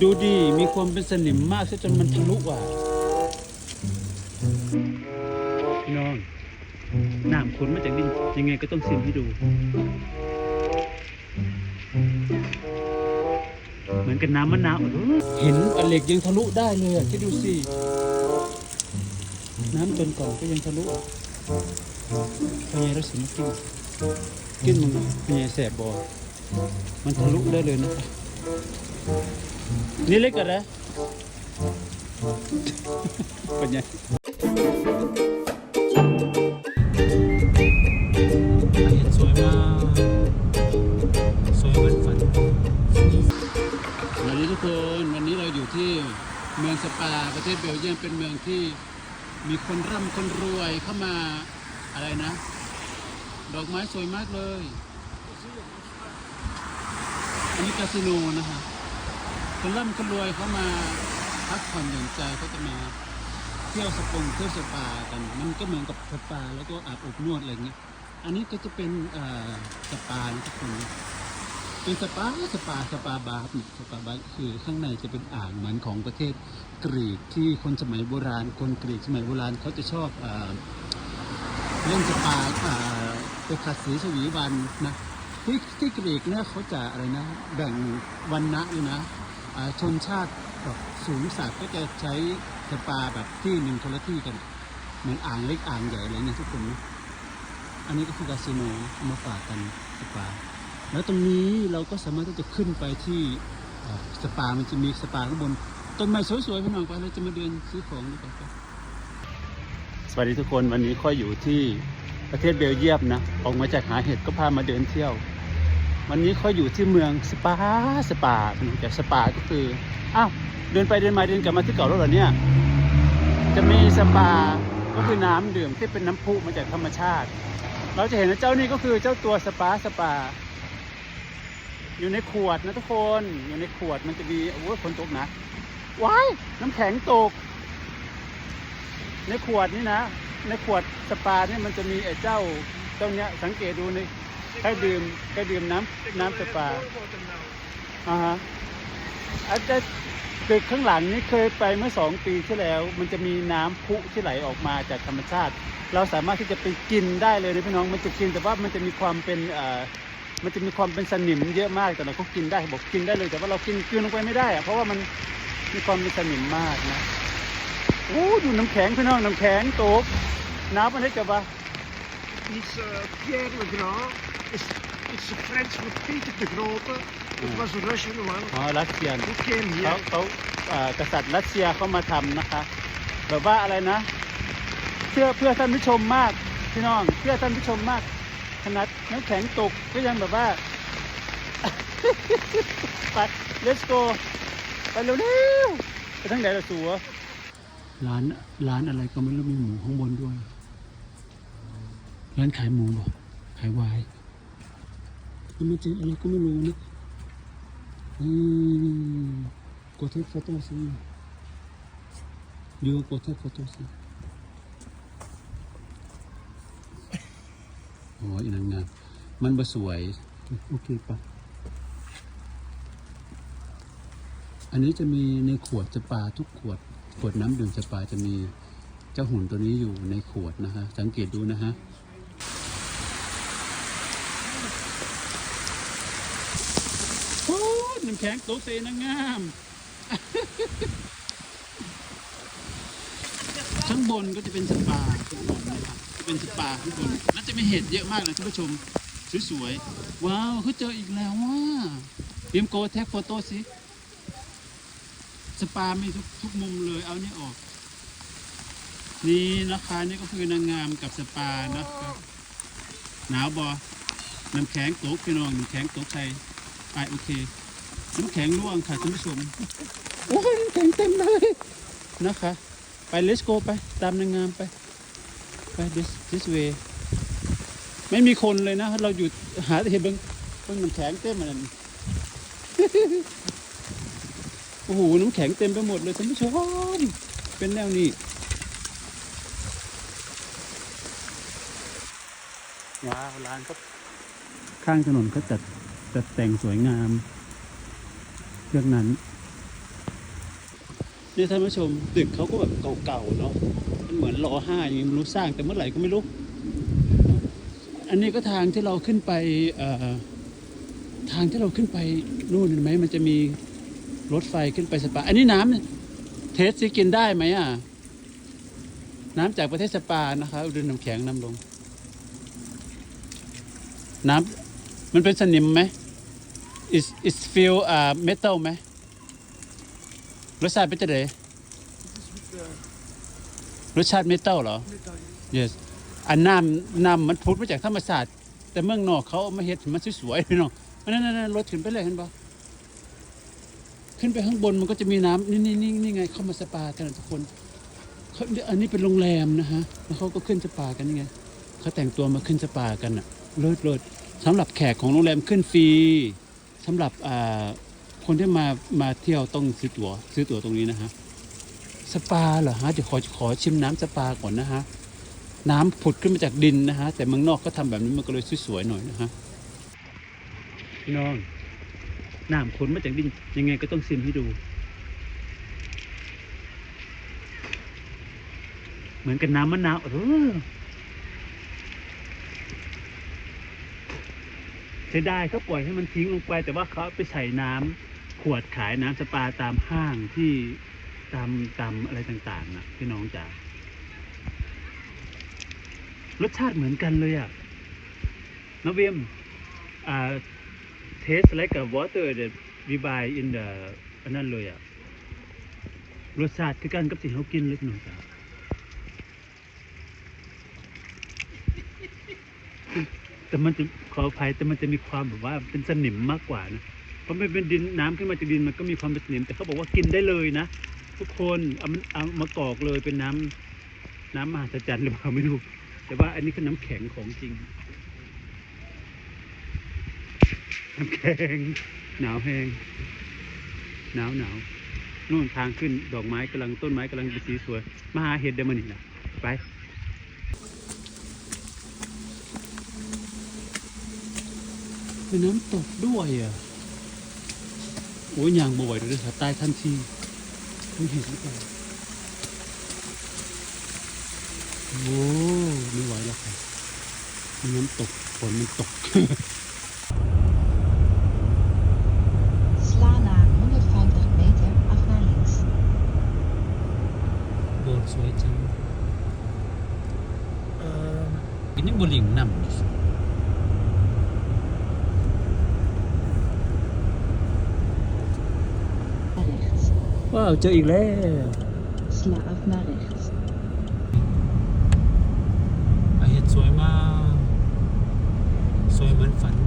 ดูดีมีความเป็นสนิมมากซะจนมันทะลุอะพี่น้องน้ำขุนมาจากดินยังไงก็ต้องซิมให้ดู เหมือนกับน้ำมะนาวเห็นอเหล็กยังทะลุได้เลยอะคิดดูสิ น้ำจนก่อนก็ยังทะลุอะพญายรสิมากินกินมึงพญายแสบบอมันทะลุได้เลยนะครับ นี่เล็กกันนะปัญญาเห็นสวยมากสวยวันฝันสวัสดีทุกคนวันนี้เราอยู่ที่เมืองสปาประเทศเบลเยียมเป็นเมืองที่มีคนร่ำคนรวยเข้ามาอะไรนะ ดอกไม้สวยมากเลย อันนี้คาสิโนนะคะ คนร่ำคนรวยเขามาพักผ่อนหย่อนใจเขาจะมาเที่ยวสปงเที่ยวสปากัน มันก็เหมือนกับสปาแล้วก็อาบอบนวดอะไรเงี้ยอันนี้ก็จะเป็นสปานะทุกคนเป็นสปาสปาสปาบาร์สปาบาร์คือข้างในจะเป็นอ่างเหมือนของประเทศกรีกที่คนสมัยโบราณ คนกรีกสมัยโบราณเขาจะชอบเอ่อเล่นสปาไปขัดสีชวีวันนะที่ที่กรีกเนี่ยเขาจะอะไรนะ แบ่งวันนะอยู่นะ ชนชาติแบบสูงสักดิ์ก็จะใช้สปาแบบที่หนึ่งคนละที่กันเหมือนอ่างเล็กอ่างใหญ่อะไรเงี้ยทุกคนนะอันนี้ก็คือคาสิโนมาฝากกันสปา แล้วตรงนี้เราก็สามารถที่จะขึ้นไปที่สปา มันจะมีสปาข้างบน ต้นไม้สวยๆพี่น้องไปเราจะมาเดินซื้อของดีกว่าครับสวัสดีทุกคนวันนี้ค่อยอยู่ที่ประเทศเบลเยียมนะ ออกมาจากหาเห็ดก็พามาเดินเที่ยว วันนี้ค่อยอยู่ที่เมืองสปาสปาแต่สปาก็คืออ้าวเดินไปเดินมาเดินกลับมาที่เก่าแล้วเหรอเนี่ยจะมีสปาก็คือน้ำดื่มที่เป็นน้ำพุมาจากธรรมชาติ เราจะเห็นว่าเจ้านี่ก็คือเจ้าตัวสปาสปา อยู่ในขวดนะทุกคนอยู่ในขวดมันจะมีโอ้ยฝนตกนะว้ายน้ำแข็งตก ในขวดนี่นะ ในขวดสปาเนี่ยมันจะมีไอ้เจ้าเจ้าเนี้ยสังเกตดูใน ใครดื่มใครดื่มน้ำน้ำสปาอ่าฮะอาจจะตึกข้างหลังนี้เคยไปเมื่อสองปีที่แล้ว มันจะมีน้ำพุที่ไหลออกมาจากธรรมชาติ เราสามารถที่จะไปกินได้เลยนะพี่น้องมันจะกินแต่ว่ามันจะมีความเป็นเอ่อมันจะมีความเป็นสนิมเยอะมากแต่เราก็กินได้บอกกินได้เลย แต่ว่าเรากินกลืนลงไปไม่ได้อะเพราะว่ามันมีความเป็นสนิมมากนะโอ้ดูน้ำแข็งพี่น้องน้ำแข็งโตกน้ำมันให้กับว่า It's uh, Pierre le Grand is, is de Frans van Peter de Grote. Dat was een Russian one. อ๋อรัสเซียน Who came เขา here. เขาเอ่อกษัตริย์รัสเซียเขามาทำนะคะ แบบว่าอะไรนะเพื่อเพื่อท่านผู้ชมมากพี่น้องเพื่อท่านผู้ชมมากขนาดน้ำแข็งตกก็ยังแบบว่า ไป let's go ไปเร็วๆไปทั้งไหนละสัวร้านร้านอะไรก็ไม่รู้มีหมูข้างบนด้วย ร้านขายหมูบ่ขายวาย แล้วมันจะอะไรก็ไม่รู้นะอืมกดเทปโฟโต้สิยูกดเทปโฟโต้สิโอ้ยนางงามมันบ่สวย โอเคปะอันนี้จะมีในขวดจะปลาทุกขวด ขวดน้ำดื่มจะปลาจะมีเจ้าหุ่นตัวนี้อยู่ในขวดนะฮะ สังเกตดูนะฮะ โอ้ย น้ำแข็งตกเซนางงามข้างบนก็จะเป็นสปาข้างบนนะครับจะเป็นสปาข้างบนแล้วจะมีเห็ดเยอะมากเลยท่านผู้ชมสวยๆว้าวเขาเจออีกแล้วว่าเตรียมโกแท็กโฟโต้สิสปามีทุกทุกมุมเลยเอานี่ออก นี่นะคะนี่ก็คือนางงามกับสปานะครับหนาวบอน้ำแข็งตกพี่น้องน้ำแข็งตกใครไปโอเค น้ำแข็งร่วงค่ะท่านผู้ชมโอ้ยน้ำแข็งเต็มเลยนะคะ ไป let's go ไป ตามนางงามไป ไป this this way ไม่มีคนเลยนะ เราอยู่หาแต่เห็นเบิ่งเบิ่งน้ำแข็งเต็มมันโอ้โห น้ำแข็งเต็มไปหมดเลยท่านผู้ชม เป็นแนวนี้ว้าวร้านเขาข้างถนนเขาจัดจัดแต่งสวยงาม เรื่องนั้นนี่ท่านผู้ชมตึกเขาก็แบบเก่าๆเนาะมันเหมือนรอห้าอย่างนี้ไม่รู้สร้างแต่เมื่อไหร่ก็ไม่รู้ อันนี้ก็ทางที่เราขึ้นไปทางที่เราขึ้นไปนู่นเห็นไหมมันจะมีรถไฟขึ้นไปสปา อันนี้น้ำเนี่ยเทสซิกินได้ไหมอะ น้ำจากประเทศสปานะคะอุดมน้ำแข็งน้ำลง น้ำมันเป็นสนิมไหม is is feel อ่า metal ไหมรสชาติเป็นจะไดรสชาติ metal เหรอ yes อันน้ำน้ำมันพุดมาจากธรรมศาสตร์แต่เมืองนอกเขาเอามาเฮ็ดมันสวยๆพี่น้องอันนั่นนั่นรถขึ้นไปเลยเห็นปะขึ้นไปข้างบนมันก็จะมีน้ำนี่นี่นี่นี่ไง เข้ามาสปากันทุกคนเขาอันนี้เป็นโรงแรมนะฮะแล้วเขาก็ขึ้นสปากันนี่ไงเขาแต่งตัวมาขึ้นสปากันอะเลิศเลิศสำหรับแขกของโรงแรมขึ้นฟรี สำหรับคนที่มามาเที่ยวต้องซื้อตั๋วซื้อตั๋วตรงนี้นะฮะสปาเหรอฮะเดี๋ยวขอขอชิมน้ำสปาก่อนนะฮะน้ำผุดขึ้นมาจากดินนะฮะแต่เมืองนอกก็ทำแบบนี้มันก็เลยสวยๆหน่อยนะฮะพี่น้องน้ำผุดมาจากดินยังไงก็ต้องซิมให้ดู เหมือนกับน้ำมะนาวเออ เสียดายเขาปล่อยให้มันทิ้งลงไป แต่ว่าเขาไปใส่น้ำขวดขายน้ำสปาตามห้างที่ตามตามอะไรต่างๆนะพี่น้องจ๋ารสชาติเหมือนกันเลยอะน้องเวียมอ่า taste like a water that we buy in the อันนั้นเลยอะรสชาติคือกันกับสิ่งเขากินเลยพี่น้องจ๋า แต่มันจะขออภัยแต่มันจะมีความแบบว่าเป็นสนิมมากกว่านะเพราะมันเป็นดินน้ำขึ้นมาจากดินมันก็มีความเป็นสนิม แต่เขาบอกว่ากินได้เลยนะทุกคนเอามันเอามากรอกเลยเป็นน้ำน้ำมหัศจรรย์หรือเปล่าไม่รู้แต่ว่าอันนี้คือน้ำแข็งของจริง น้ำแข็งหนาวแห้งหนาวหนาวนู่นทางขึ้นดอกไม้กำลังต้นไม้กำลังเป็นสีสวย มหาเห็ดเดมันอีกนะไป เป็นน้ำตกด้วยอะ โอ้ยยางบ่อยเลยครับใต้ทันทีไม่เห็นหรือเปล่าโอ้ไม่ไหวแล้วค่ะน้ำตกฝนมันตก ว้าวเจออีกแล้ว Sla auf nach กเห็ดสวยมาก สวยเหมือนฝัน